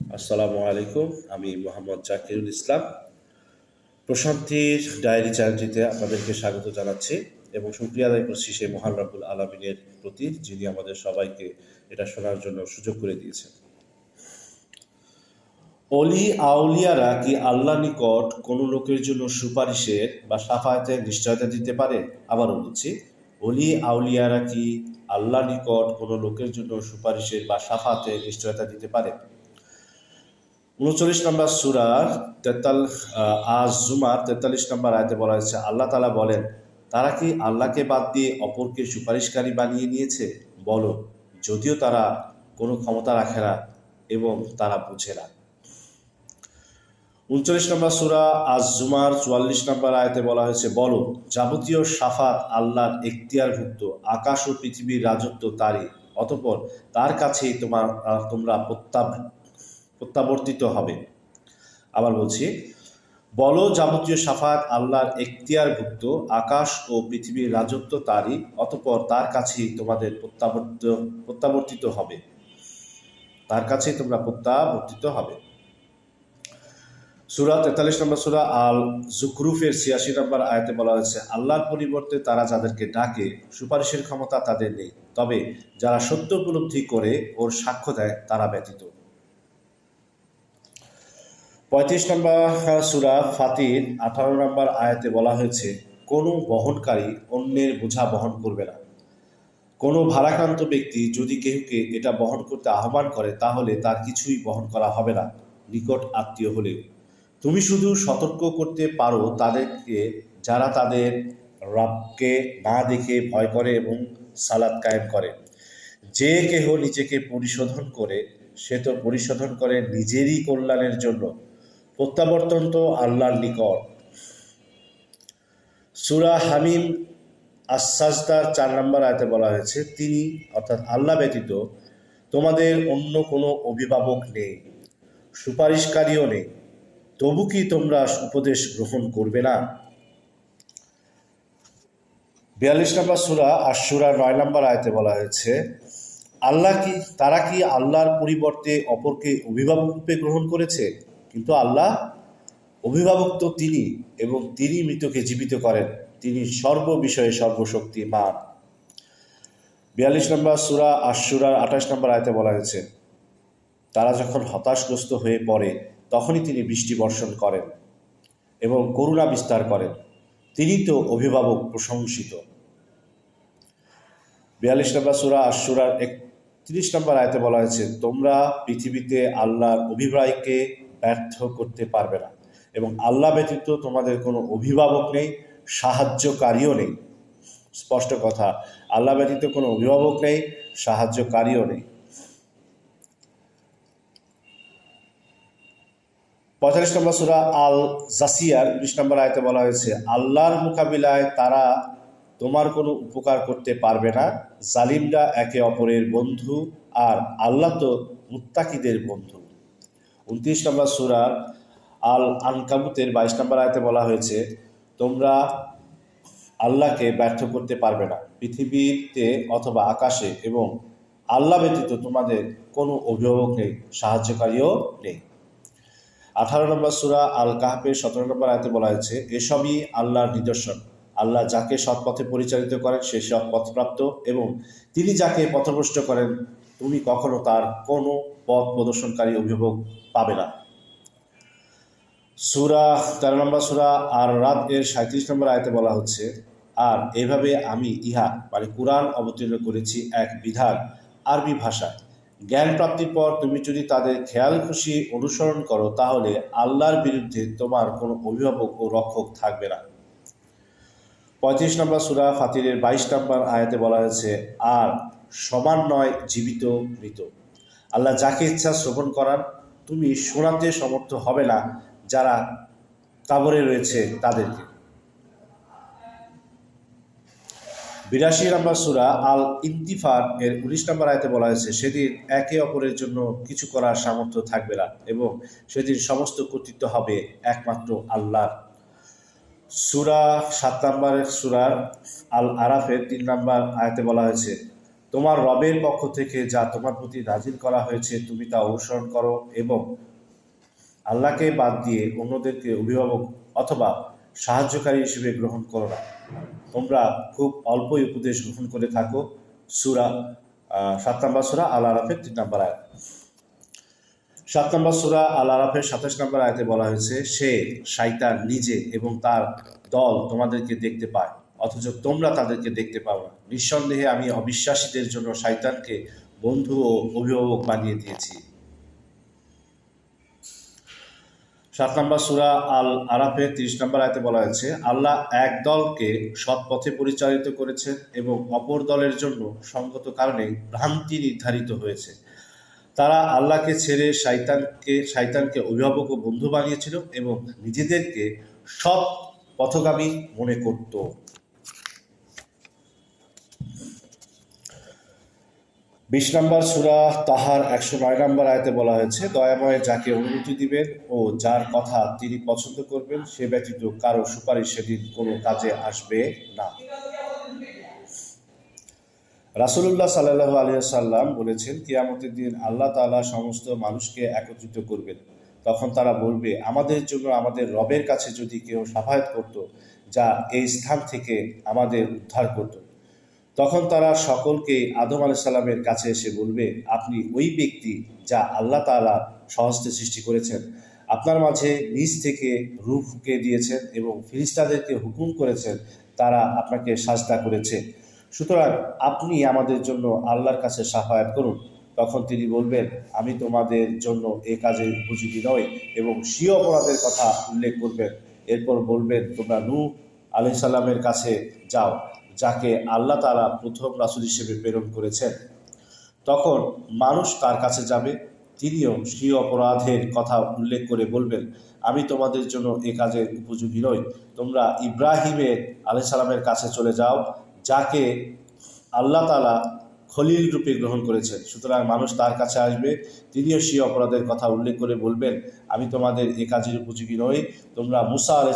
আসসালামু আলাইকুম, আমি মোহাম্মদ জাকিরুল ইসলাম। প্রশান্তির ডায়েরি চ্যানেলটিতে আপনাদেরকে স্বাগত জানাচ্ছি এবং শুক্রিয়া আদায় করছি সেই মহান রাবুল আলমিনের প্রতি, যিনি আমাদের সবাইকে এটা শোনার জন্য সুযোগ করে দিয়েছেন। অলি আউলিয়ারা কি আল্লাহ নিকট কোনো লোকের জন্য সুপারিশের বা সাফায়াতের নিশ্চয়তা দিতে পারে? আবারও বলছি, অলি আউলিয়ারা কি আল্লাহ নিকট কোনো লোকের জন্য সুপারিশের বা সাফাতের নিশ্চয়তা দিতে পারে? উনচল্লিশ নম্বর সুরার তেতাল আজ জুমার তেতাল্লিশ নম্বর আয়তে বলা হয়েছে, আল্লাহ তালা বলেন, তারা কি আল্লাহকে বাদ দিয়ে অপরকে সুপারিশকারী বানিয়ে নিয়েছে? বলো, যদিও তারা কোনো ক্ষমতা রাখে না এবং তারা বুঝে না। উনচল্লিশ নম্বর সুরা আজ জুমার চুয়াল্লিশ নম্বর আয়তে বলা হয়েছে, বলো, যাবতীয় সাফাত আল্লাহর এখতিয়ারভুক্ত আকাশ ও পৃথিবীর রাজত্ব তারই, অতপর তার কাছেই তোমার তোমরা প্রত্যাব প্রত্যাবর্তিত হবে। আবার বলছি, বলো যাবতীয় সাফাত আল্লাহর এখতিয়ারভুক্ত আকাশ ও পৃথিবীর রাজত্ব তারই, অতপর তার কাছেই তোমাদের প্রত্যাবর্ত, প্রত্যাবর্তিত হবে। তার কাছেই তোমরা প্রত্যাবর্তিত হবে। সুরা তেতাল্লিশ নম্বর সুরা আল জুকরুফের ছিয়াশি নম্বর আয়াতে বলা হয়েছে, আল্লাহর পরিবর্তে তারা যাদেরকে ডাকে, সুপারিশের ক্ষমতা তাদের নেই। তবে যারা সত্য উপলব্ধি করে, ওর সাক্ষ্য দেয়, তারা ব্যতীত। পঁয়ত্রিশ নম্বর সুরা ফাতির, আঠারো নম্বর আয়াতে বলা হয়েছে, কোনো বহনকারী অন্যের বোঝা বহন করবে না। কোনো ভারাক্রান্ত ব্যক্তি যদি কেউকে এটা বহন করতে আহ্বান করে, তাহলে তার কিছুই বহন করা হবে না, নিকট আত্মীয় হলেও। তুমি শুধু সতর্ক করতে পারো তাদেরকে, যারা তাদের রবকে না দেখে ভয় করে এবং সালাদ কায়েম করে। যে কেহ নিজেকে পরিশোধন করে, সে তো পরিশোধন করে নিজেরই কল্যাণের জন্য। প্রত্যাবর্তন তো আল্লাহর নিকট। সুরা হামিম আসাজদার চার নম্বর আয়তে বলা হয়েছে, তিনি, অর্থাৎ আল্লাহ ব্যতীত, তোমাদের অন্য কোনো অভিভাবক নেই, সুপারিশকারীও নেই। তবু কি তোমরা উপদেশ গ্রহণ করবে না? বিয়াল্লিশ নম্বর সুরা আর সুরা নয় নম্বর আয়তে বলা হয়েছে, আল্লাহ কি, তারা কি আল্লাহর পরিবর্তে অপরকে অভিভাবক রূপে গ্রহণ করেছে? কিন্তু আল্লাহ অভিভাবক তো তিনি এবং তিনি মৃতকে জীবিত করেন। তিনি সর্ব বিষয়ে সর্বশক্তিমান। বিয়াল্লিশ নম্বর সুরা আর সুরার আঠাশ নম্বর আয়তে বলা হয়েছে, তারা যখন হতাশগ্রস্ত হয়ে পড়ে, তখনই তিনি বৃষ্টি বর্ষণ করেন এবং করুণা বিস্তার করেন। তিনি তো অভিভাবক, প্রশংসিত। বিয়াল্লিশ নম্বর সুরা আশুরার একত্রিশ নম্বর আয়তে বলা হয়েছে, তোমরা পৃথিবীতে আল্লাহর অভিপ্রায়কে ব্যর্থ করতে পারবে না। এবং আল্লাহ ব্যতীত তোমাদের কোনো অভিভাবক নেই, সাহায্যকারীও নেই। স্পষ্ট কথা, আল্লাহ ব্যতীত কোনো অভিভাবক নেই, সাহায্যকারীও নেই। পঁয়তাল্লিশ নম্বর সুরা আল জাসিয়ার বিশ নম্বর আয়তে বলা হয়েছে, আল্লাহর মোকাবিলায় তারা তোমার কোনো উপকার করতে পারবে না। জালিমরা একে অপরের বন্ধু আর আল্লাহ তো মুত্তাকিদের বন্ধু। উনত্রিশ নম্বর সুরা আল আনকাবুতের বাইশ নম্বর আয়তে বলা হয়েছে, তোমরা আল্লাহকে ব্যর্থ করতে পারবে না। পৃথিবীতে অথবা আকাশে এবং আল্লাহ ব্যতীত তোমাদের কোনো অভিভাবক নেই, সাহায্যকারীও নেই। আঠারো নম্বর সুরা আল কাহাপের সতেরো নম্বর আয়তে বলা হয়েছে, এসবই আল্লাহর নিদর্শন। আল্লাহ যাকে সৎ পথে পরিচালিত করেন, সে সৎ পথপ্রাপ্ত এবং তিনি যাকে পথভ্রষ্ট করেন তুমি কখনো তার কোনো পথ প্রদর্শনকারী অভিভাবক পাবে না। সুরা, তেরো নম্বর সুরা আর রাত এর সাঁত্রিশ নম্বর আয়তে বলা হচ্ছে, আর এভাবে আমি ইহা মানে কোরআন অবতীর্ণ করেছি এক বিধান আরবি ভাষায়। জ্ঞান প্রাপ্তির পর তুমি যদি তাদের খেয়াল খুশি অনুসরণ করো, তাহলে আল্লাহর বিরুদ্ধে তোমার কোনো অভিভাবক ও রক্ষক থাকবে না। পঁয়ত্রিশ নম্বর সুরা ফাতিরের বাইশ নম্বর আয়াতে বলা হয়েছে, আর সমান নয়, জীবিত মৃত। আল্লাহ যাকে ইচ্ছা শ্রবণ করার, তুমি শোনাতে সমর্থ হবে না, যারা কাবরে রয়েছে তাদেরকে। বিরাশি নম্বর সুরা আল ইন্তিফার এর উনিশ নম্বর আয়তে বলা হয়েছে, সেদিন একে অপরের জন্য কিছু করার সামর্থ্য থাকবে না এবং সেদিন সমস্ত কর্তৃত্ব হবে একমাত্র আল্লাহর। সুরা সাত নম্বরের সুরার আল আরাফের তিন নম্বর আয়তে বলা হয়েছে তোমার রবের পক্ষ থেকে যা তোমার প্রতি নাজিল করা হয়েছে, তুমি তা অনুসরণ করো এবং আল্লাহকে বাদ দিয়ে অন্যদেরকে অভিভাবক অথবা সাহায্যকারী হিসেবে গ্রহণ করো না। তোমরা খুব অল্পই উপদেশ গ্রহণ করে থাকো। সুরা সাত নম্বর সুরা আল আরাফের তিন নম্বর আয়াত। সাত নম্বর সুরা আল আরাফের সাতাশ নম্বর আয়াতে বলা হয়েছে, সে শাইতান নিজে এবং তার দল তোমাদেরকে দেখতে পায়। অথচ তোমরা তাদেরকে দেখতে পাও না। নিঃসন্দেহে আমি অবিশ্বাসীদের জন্য শয়তানকে বন্ধু ও অভিভাবক বানিয়ে দিয়েছি। সাত নম্বর সুরা আল আরাফের তিরিশ নম্বর আয়তে বলা হয়েছে, আল্লাহ এক দলকে সৎ পথে পরিচালিত করেছেন এবং অপর দলের জন্য সঙ্গত কারণে ভ্রান্তি নির্ধারিত হয়েছে। তারা আল্লাহকে ছেড়ে শয়তানকে শয়তানকে অভিভাবক ও বন্ধু বানিয়েছিল এবং নিজেদেরকে সৎ পথগামী মনে করত। বিশ নম্বর সুরা তাহার একশো নয় নম্বর আয়তে বলা হয়েছে, দয়াময় যাকে অনুমতি দিবেন ও যার কথা তিনি পছন্দ করবেন, সে ব্যতীত কারও সুপারিশ সেদিন কোনো কাজে আসবে না। রাসুলুল্লাহ সাল্লাহ আলিয়া সাল্লাম বলেছেন, কিয়ামতের দিন আল্লাহ তাআলা সমস্ত মানুষকে একত্রিত করবেন। তখন তারা বলবে, আমাদের জন্য আমাদের রবের কাছে যদি কেউ সাফায়াত করত, যা এই স্থান থেকে আমাদের উদ্ধার করত। তখন তারা সকলকে আদম আলাহ সাল্লামের কাছে এসে বলবে, আপনি ওই ব্যক্তি যা আল্লাহ তাআলা সহস্তে সৃষ্টি করেছেন, আপনার মাঝে নিজ থেকে রূপ ফুঁকে দিয়েছেন এবং ফিরিস্তাদেরকে হুকুম করেছেন, তারা আপনাকে সাজদা করেছে। সুতরাং আপনি আমাদের জন্য আল্লাহর কাছে সাফায়াত করুন। তখন তিনি বলবেন, আমি তোমাদের জন্য এ কাজে উপযোগী নই এবং স্বীয় অপরাধের কথা উল্লেখ করবেন। এরপর বলবেন, তোমরা নূহ আলি সাল্লামের কাছে যাও। যাকে আল্লাহ তাআলা প্রথম রাসূল হিসেবে প্রেরণ করেছেন। তখন মানুষ তার কাছে যাবে? তিনিও স্বীয় অপরাধের কথা উল্লেখ করে বলবেন, আমি তোমাদের জন্য এ কাজের উপযোগী নই। তোমরা ইব্রাহিমের আলি সালামের কাছে চলে যাও, যাকে আল্লাহ তালা খলিল রূপে গ্রহণ করেছেন। সুতরাং মানুষ তার কাছে আসবে, তিনিও সেই অপরাধের কথা উল্লেখ করে বলবেন, আমি তোমাদের এ কাজের উপযোগী নই। তোমরা মুসা আলাই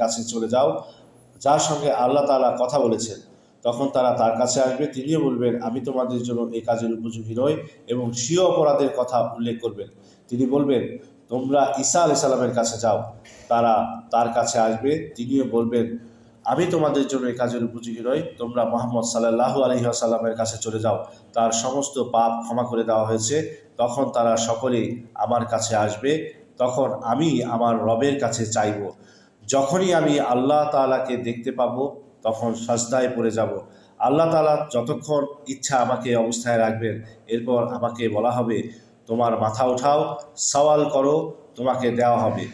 কাছে চলে যাও যার সঙ্গে আল্লাহ তালা কথা বলেছেন, তখন তারা তার কাছে আসবে, তিনিও বলবেন, আমি তোমাদের জন্য এই কাজের উপযোগী নই এবং স্বীয় অপরাধের কথা উল্লেখ করবেন। তিনি বলবেন, তোমরা ঈসা আলাই সাল্লামের কাছে যাও। তারা তার কাছে আসবে, তিনিও বলবেন, আমি তোমাদের জন্য এই কাজের উপযোগী নই, তোমরা মোহাম্মদ সাল্লাহ আলহিহাসাল্লামের কাছে চলে যাও। তার সমস্ত পাপ ক্ষমা করে দেওয়া হয়েছে। তখন তারা সকলেই আমার কাছে আসবে। তখন আমি আমার রবের কাছে চাইব। যখনই আমি আল্লাহ তালাকে দেখতে পাব, তখন সস্তায় পড়ে যাব। আল্লাহ তালা যতক্ষণ ইচ্ছা আমাকে অবস্থায় রাখবেন, এরপর আমাকে বলা হবে, তোমার মাথা উঠাও, সওয়াল করো, তোমাকে দেওয়া হবে।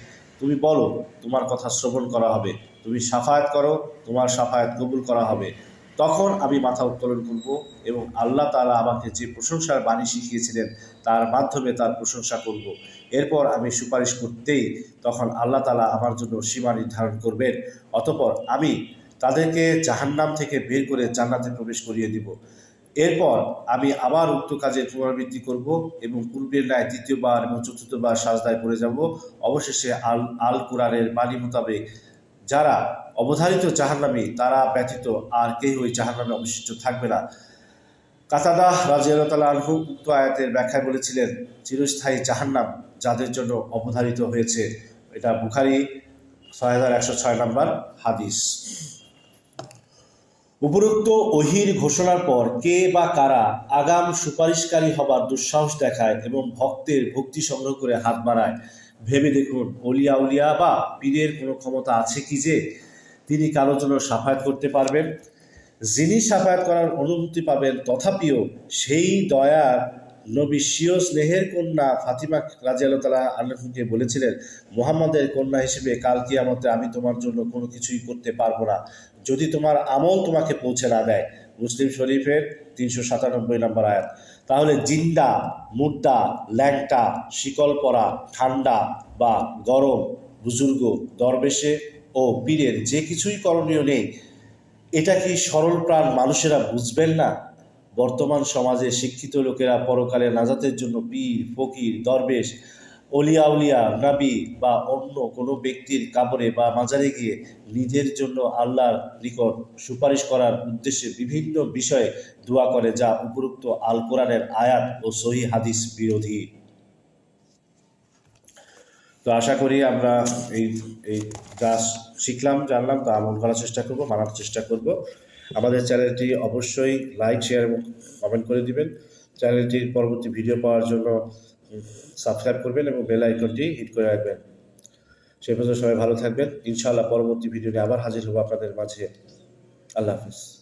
তুমি বলো, তোমার কথা শ্রবণ করা হবে। তুমি সাফায়াত করো, তোমার সাফায়াত কবুল করা হবে। তখন আমি মাথা উত্তোলন করব এবং আল্লাহ তালা আমাকে যে প্রশংসার বাণী শিখিয়েছিলেন, তার মাধ্যমে তার প্রশংসা করব। এরপর আমি সুপারিশ করতেই তখন আল্লাহ তালা আমার জন্য সীমা নির্ধারণ করবেন। অতপর আমি তাদেরকে জাহান্নাম থেকে বের করে জান্নাতে প্রবেশ করিয়ে দিব। এরপর আমি আবার উক্ত কাজের পুনরাবৃত্তি করব এবং পূর্বের ন্যায় দ্বিতীয়বার এবং চতুর্থবার সাজদায় পড়ে যাব। অবশেষে আল আল কোরআনের বাণী মোতাবেক যারা অবধারিত জাহান্নামী, তারা ব্যতীত আর কেউ ওই জাহান্নামে অবশিষ্ট থাকবে না। কাতাদা রাজিয়াল আনহু উক্ত আয়াতের ব্যাখ্যায় বলেছিলেন, চিরস্থায়ী জাহান্নাম যাদের জন্য অবধারিত হয়েছে। এটা বুখারি, ছয় হাজার একশো ছয় নম্বর হাদিস। উপরোক্ত ওহির ঘোষণার পর কে বা কারা আগাম সুপারিশকারী হবার দুঃসাহস দেখায় এবং ভক্তের ভক্তি সংগ্রহ করে হাত বাড়ায় ভেবে দেখুন, অলিয়া উলিয়া বা পীরের কোনো ক্ষমতা আছে কি যে তিনি কারোর জন্য সাফায়াত করতে পারবেন? যিনি সাফায়াত করার অনুমতি পাবেন, তথাপিও সেই দয়ার নবী স্বীয় স্নেহের কন্যা ফাতিমা রাজিয়াল্লাহ তালা আল্লাহকে বলেছিলেন, মোহাম্মদের কন্যা হিসেবে কাল কিয়ামতে আমি তোমার জন্য কোনো কিছুই করতে পারব না। যদি তোমার আমল তোমাকে পৌঁছে না দেয়। মুসলিম শরীফের তিনশো সাতানব্বই নম্বর আয়াত। তাহলে জিন্দা মুদ্রা ল্যাংটা শিকল পরা ঠান্ডা বা গরম, বুজুর্গ, দরবেশে ও পীরের যে কিছুই করণীয় নেই, এটা কি সরল প্রাণ মানুষেরা বুঝবেন না? বর্তমান সমাজে শিক্ষিত লোকেরা পরকালে নাজাতের জন্য পীর, ফকির, দরবেশ অলিয়া উলিয়া, নাবি বা অন্য কোনো ব্যক্তির কাপড়ে বা মাজারে গিয়ে নিজের জন্য আল্লাহর নিকট সুপারিশ করার উদ্দেশ্যে বিভিন্ন বিষয়ে দোয়া করে, যা উপরুক্ত আল কোরআনের আয়াত ও সহি হাদিস বিরোধী। তো আশা করি আমরা এই এই যা শিখলাম, জানলাম, তা আমল করার চেষ্টা করব, মানার চেষ্টা করব। আমাদের চ্যানেলটি অবশ্যই লাইক, শেয়ার এবং কমেন্ট করে দিবেন। চ্যানেলটির পরবর্তী ভিডিও পাওয়ার জন্য সাবস্ক্রাইব করবেন এবং বেল আইকনটি হিট করে রাখবেন। সেই পর্যন্ত সবাই ভালো থাকবেন। ইনশাআল্লাহ পরবর্তী ভিডিও নিয়ে আবার হাজির হব আপনাদের মাঝে। আল্লাহ হাফিজ।